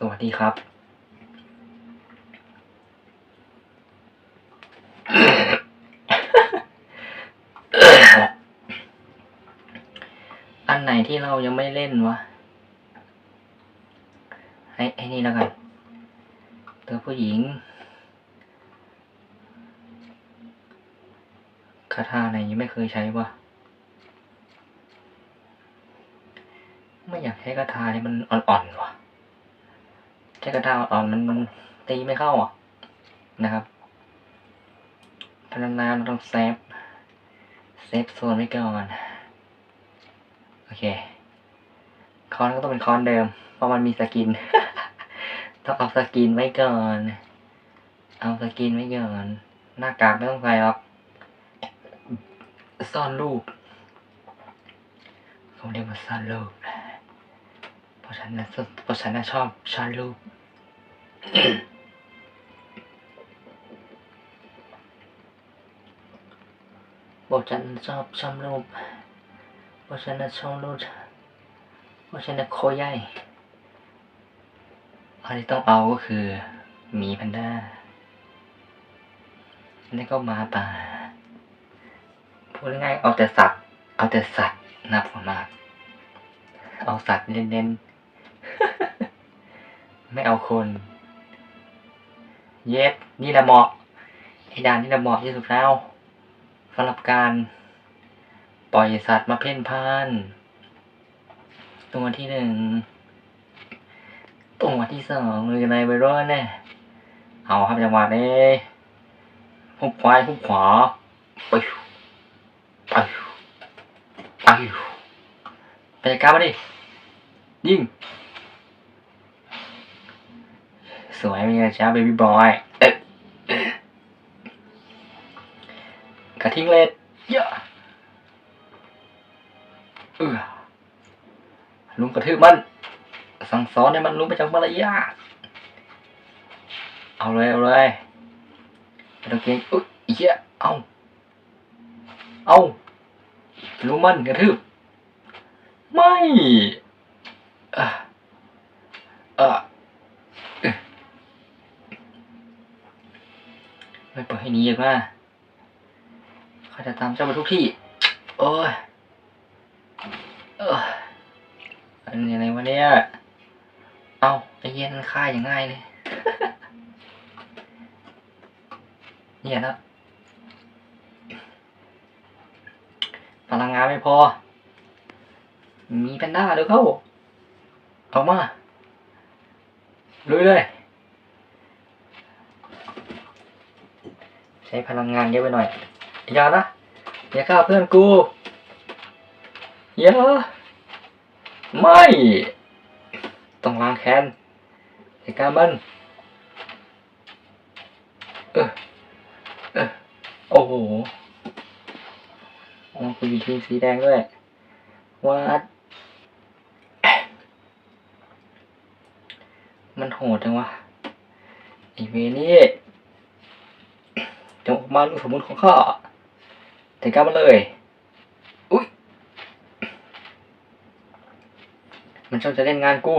สวัสดีครับ อันไหนที่เรายังไม่เล่นวะให้ไอ้นี่แล้วกันตัวผู้หญิงคาถาไหนยังไม่เคยใช้วะไม่อยากใช้คาถาที่มันอ่อนๆวะ ใช้คาถาอ่อนมันมันตีไม่เข้าอะนะครับพนักงานเราต้องเซฟเซฟโซนไว้ก่อนโอเค คอนก็ต้องเป็นคอนเดิม เพราะมันมีสกิน ต้องเอาสกินไว้ก่อน เอาสกินไว้ก่อน หน้ากากไม่ต้องใส่หรอก ซ่อนรูปเขาเรียกว่าซ่อนรูปเพราะ ฉันนะเพราะฉันนะชอบซ่อนรูปบอกฉันชอบชอบรูปเพราะฉันน่ะชอบรูปเพราะฉันน่ะโคใหญ่อันที่ต้องเอาก็คือหมีแพนด้าแล้วก็มาป่าพูดง่ายๆเอาแต่สัตว์ เอาแต่สัตว์นับผมมาก เอาสัตว์เน้นๆ ไม่เอาคน เย็บนี่แหละเหมาะไอ้ดานนี่แหละเหมาะที่สุดแล้วสำหรับการ ปล่อยสัตว์มาเพ่นพ่าน ตัวที่หนึ่งตัวที่สองเลยในไวรัลแน่เอาครับจังหวะนี้หุบควายหุบขวาไปไปไปไปจัดการมาดิยิง สวยมีนะจ้าเบบี้บอยกระทิงเล็ดเยอะเออลุงกระทืบมัน สั่งสอนให้มันรู้ไปจากมารยาทเอาเลยเอาเลยไม่ต้องเกรงอุ๊ยอีเหี้ยเอาเอาลุงมันกระทืบ ไม่เออเอออ ไม่เปิดให้นี้อีกว่าเขาจะตามเจ้าไปทุกที่ โอ้ยเอออันนี้อะไรวะเนี่ย เอาไอเย็นมันฆ่าอย่างง่ายเลย เนี่ยนะพลังงานไม่พอ มีแพนด้าเดี๋ยวเข้า เอามาลุยเลย ใช้พลังงานเยอะไปหน่อยอย่านะอย่าฆ่าเพื่อนกูอย่าไม่ต้องล้างแค้นไอ้การมันเออเออโอ้โหอ๋อกูอยู่ทีมสีแดงด้วยวัดมันโหดจังวะไอเวนี่ จงออกมาลูกสมุนของข้าจัดการมันเลย อุ้ย มันชอบจะเล่นงานกู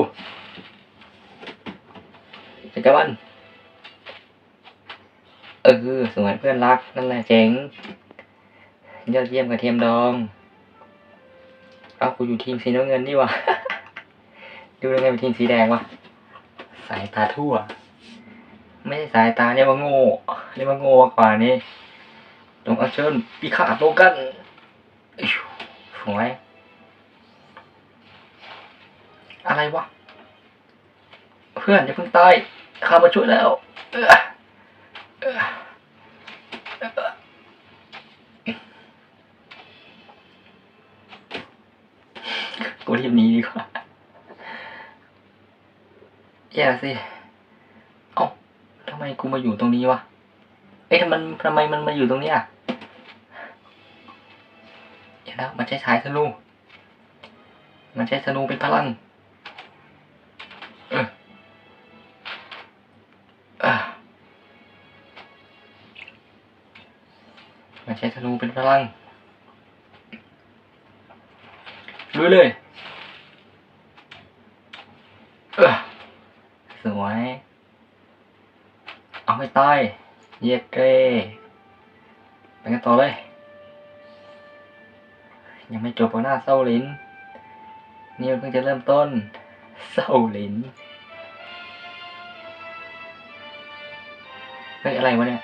จัดการมันเออสวยเพื่อนรักนั่นแหละเจ๋งยอดเยี่ยมกระเทียมดอง เอากูอยู่ทีมสีน้ำเงินนี่วะ ดูยังไงเป็นทีมสีแดงวะ สายตาทั่ว ไม่ใช่สายตาเรียกว่าโง่เรียกว่าโง่กว่านี้จงเอาเชิญปีขาดโลกันอิ๊วสวยอะไรวะ เพื่อนอย่าเพิ่งตายข้ามาช่วยแล้วกูทีมนี้ดีกว่าแย่สิ กูมาอยู่ตรงนี้วะ เอ๊ะทำไมมันทำไมมันมาอยู่ตรงเนี้ยเดี๋ยวนะมันใช้สายธนู มันใช้ธนูเป็นพลังเออมันใช้ธนูเป็นพลังลุยเลย เออ สวย เอาไม่ ตายเย็ดเก้ไปกันต่อเลย ยังไม่จบหน้าเศร้าลิ้น นี่มันเพิ่งจะเริ่มต้นเศร้าลิ้นเฮ้ยอะไรวะเนี่ย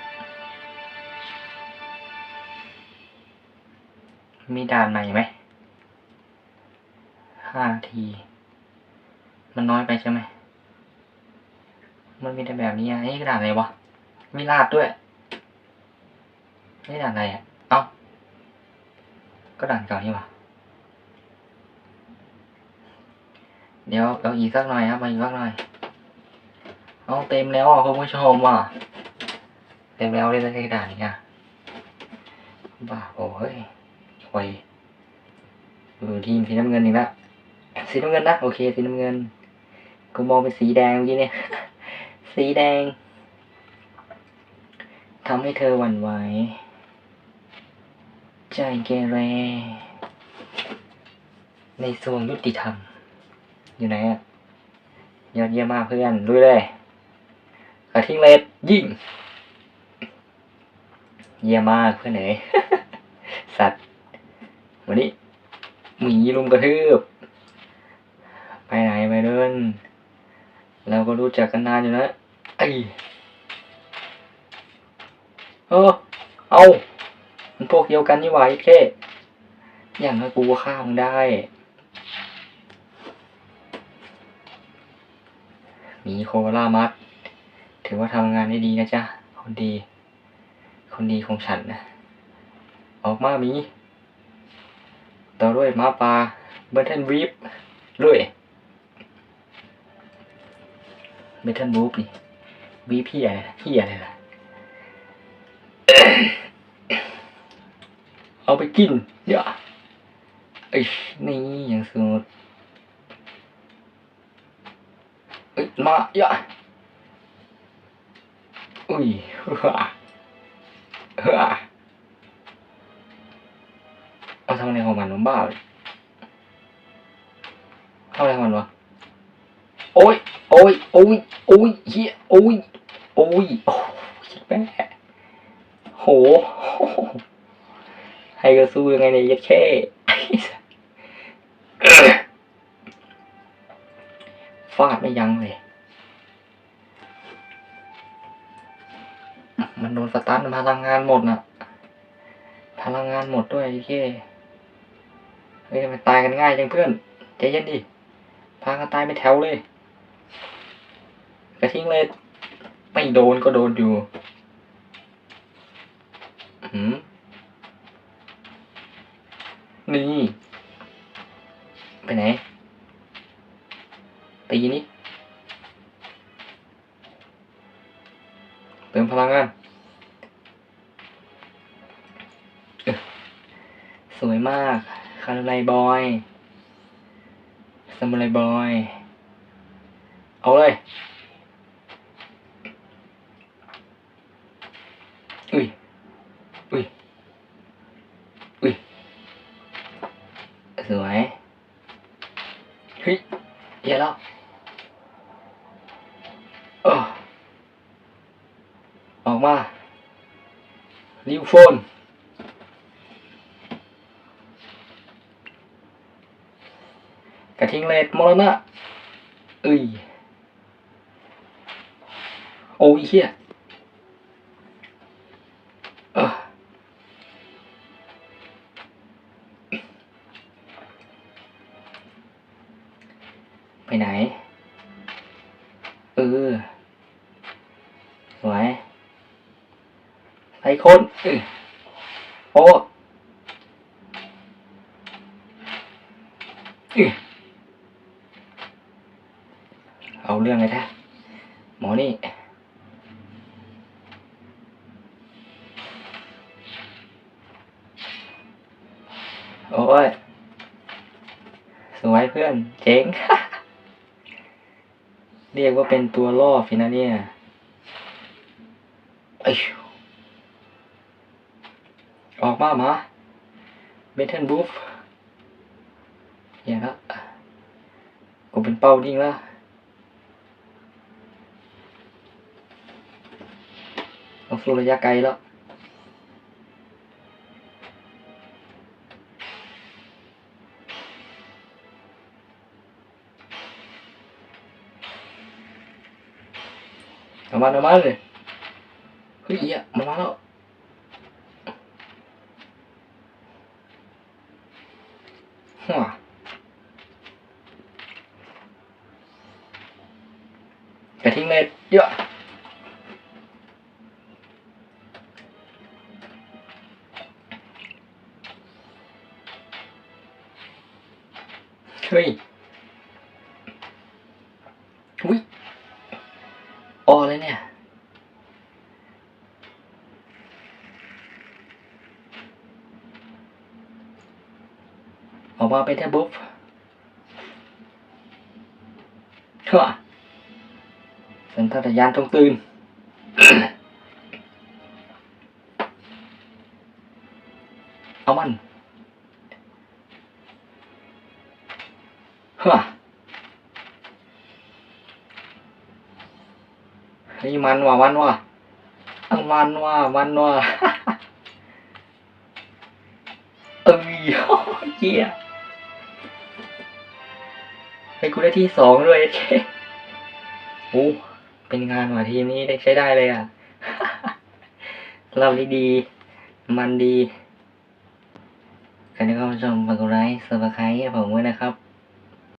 มีด่านใหม่ไหมห้านาที มันน้อยไปใช่ไหม มันมีแต่แบบนี้อะนี่ด่านอะไรวะ ไมีลาดด้วย นี่ด่านอะไรอะ เอ้า ก็ด่านเก่านี่หวะเดี๋ยวเอาอีกสักหน่อยครับมาอีกสักหน่อยเอาเต็มแล้วอะคุณผู้ชมอะ เต็มแล้วเลยนะที่ด่านนี้อะบ้าโอ้ยโวยดูทีมสีน้ำเงินอีกแล้วสีน้ำเงินนะโอเคสีน้ำเงินกูมองเป็นสีแดงเมื่อกี้เนี่ย สีแดง ทำให้เธอหวั่นไหว ใจเกเร ในส่วนยุติธรรม อยู่ไหนอะยอดเยี่ยมมากเพื่อนลุยเลยกระทิ้งเลดยิง เยี่ยมมากเพื่อนเอ๋ยสัตว์ วันนี้หมีลุมกระทืบ ไปไหนไปเดินเราก็รู้จักกันนานอยู่นะไอ้ เออ เอา มันพวกเดียวกันนี่หว่าไอ้แค่อย่างน้อยกูก็ฆ่ามึงได้ มีโคล่ามัด ถือว่าทำงานได้ดีนะจ๊ะ คนดี คนดีของฉันนะ ออกมามี ต่อด้วยมาป่าเบอร์เทนวีฟด้วยเบอร์เทนวูฟนี่วีพี่อะไรพี่อะไรล่ะ เอาไปกินเดี๋ยวไอ้นี่อย่างสุดเอ้ยมาเยอะอุ้ยฮ่าฮ่าเอาทำอะไรของมันบ้าเลยทำอะไรของมันวะโอ้ยโอ้ยโอ้ยโอ้ยเฮียโอ้ยโอ้ยโอ้ยแม่โห ให้ก็สู้ยังไงเนี่ยยัดแค่ฟาดไม่ยั้งเลย มันโดนสตาร์ทพลังงานหมดน่ะ พลังงานหมดด้วยไอ้เค่เฮ้ยทำไมตายกันง่ายจังเพื่อนใจเย็นดิ พากันตายไปแถวเลย กระทิ้งเลย ไม่โดนก็โดนอยู่หืม คาร์ไลบอยสมุไรบอย เอาเลย อุ้ย อุ้ย อุ้ย สวยเฮ้ยเหี้ยแล้วออออกมาลิวโฟน กระทิงเลดมรณะเอ้ยโอ้ยเฮียเออไปไหน เออ สวยไอคนเออโอ้เออ เรื่องเลยท่ะหมอนี่ โอ้ย สวยเพื่อน เจ๋ง เรียกว่าเป็นตัวล่อฟินะเนี่ยไอ้ออกมาหมาเบทเทิลบูฟอย่างละกูเป็นเป้าดิ้งล้ว ต้องสู้ระยะไกลแล้วเอามาเเฮ้ยอุ้ยออเลยเนี่ยออกมาเป็นแค่บุ๊บเฮ้อสัญชาตญาณต้องตื่นเอามัน ฮ้อเฮ้ยมันว่ะมันว่ะเอามันว่ะมันว่ะเอ้ยเหี้ยให้กูได้ที่สองด้วยเจ๊โอ้เป็นงานว่ะทีมนี้ได้ใช้ได้เลยอะเราดีดีมันดีใครที่เข้ามาชมฝากกดไลค์ซับสไครให้ผมด้วยนะครับ